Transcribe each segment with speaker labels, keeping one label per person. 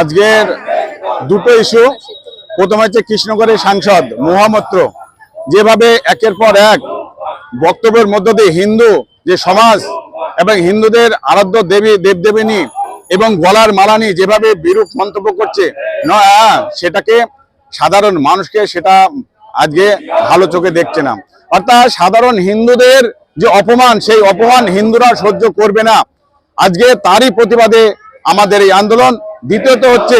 Speaker 1: আজকের দুটো ইস্যু প্রথম হচ্ছে কৃষ্ণগড়ের সাংসদ মহামত্র। যেভাবে একের পর এক বক্তব্যের মধ্য দিয়ে হিন্দু যে সমাজ এবং হিন্দুদের আরাধ্য দেবী, দেবদেবিনী এবং গলার মালানি যেভাবে বিরূপ মন্তব্য করছে, না, সেটাকে সাধারণ মানুষকে সেটা আজকে ভালো চোখে দেখছে না। অর্থাৎ সাধারণ হিন্দুদের যে অপমান, সেই অপমান হিন্দুরা সহ্য করবে না। আজকে তারই প্রতিবাদে আমাদের এই আন্দোলন। দ্বিতীয়ত হচ্ছে,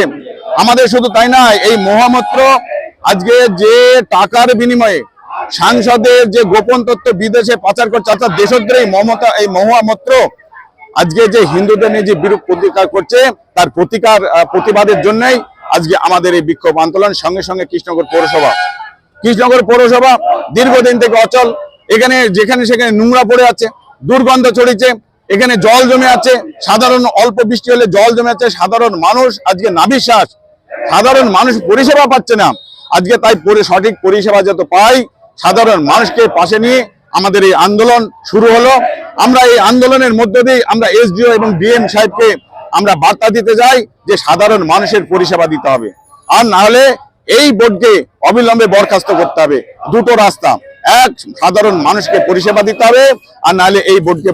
Speaker 1: আমাদের শুধু তাই না এই মহামত্র আজকে যে টাকার বিনিময়ে সাংসদের যে গোপন তথ্য বিদেশে পাচার করছে, অর্থাৎ দেশদ্রোহী মমতা, এই মহামত্র আজকে যে হিন্দুদের নিয়ে যে বিরূপ প্রতিকার করছে, তার প্রতিকার প্রতিবাদের জন্যই আজকে আমাদের এই বিক্ষোভ আন্দোলন, সঙ্গে সঙ্গে কৃষ্ণগড় পৌরসভা। কৃষ্ণগড় পৌরসভা দীর্ঘদিন থেকে অচল। এখানে যেখানে সেখানে নোংরা পড়ে আছে, দুর্গন্ধ ছড়িয়েছে এখানে জল জমে আছে, সাধারণ অল্প বৃষ্টি হলে জল জমে আছে, সাধারণ মানুষ আজকে নাবিশ্বাস, সাধারণ মানুষ পরিষেবা পাচ্ছে না। আজকে তাই সঠিক পরিষেবা যত পাই, সাধারণ মানুষকে পাশে নিয়ে আমাদের এই আন্দোলন শুরু হলো। আমরা এই আন্দোলনের মধ্য দিয়ে আমরা এসডিও এবং ডিএম সাহেবকে আমরা বার্তা দিতে যাই যে সাধারণ মানুষের পরিষেবা দিতে হবে। আর না হলে এই বোর্ডকে অবিলম্বে বরখাস্ত করতে হবে। দুটো রাস্তা। এক সাধারণ মানুষকে পরিষেবা দিতে হবে আর নাহলে এই বোর্ডকে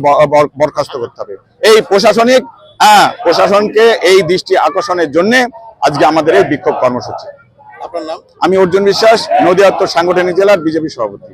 Speaker 1: বরখাস্ত করতে হবে। এই প্রশাসনিক হ্যাঁ প্রশাসনকে এই দৃষ্টি আকর্ষণের জন্য আজকে আমাদের এই বিক্ষোভ কর্মসূচি।
Speaker 2: আপনার নাম?
Speaker 1: আমি অর্জুন বিশ্বাস উত্তর সাংগঠনিক জেলার বিজেপি সভাপতি।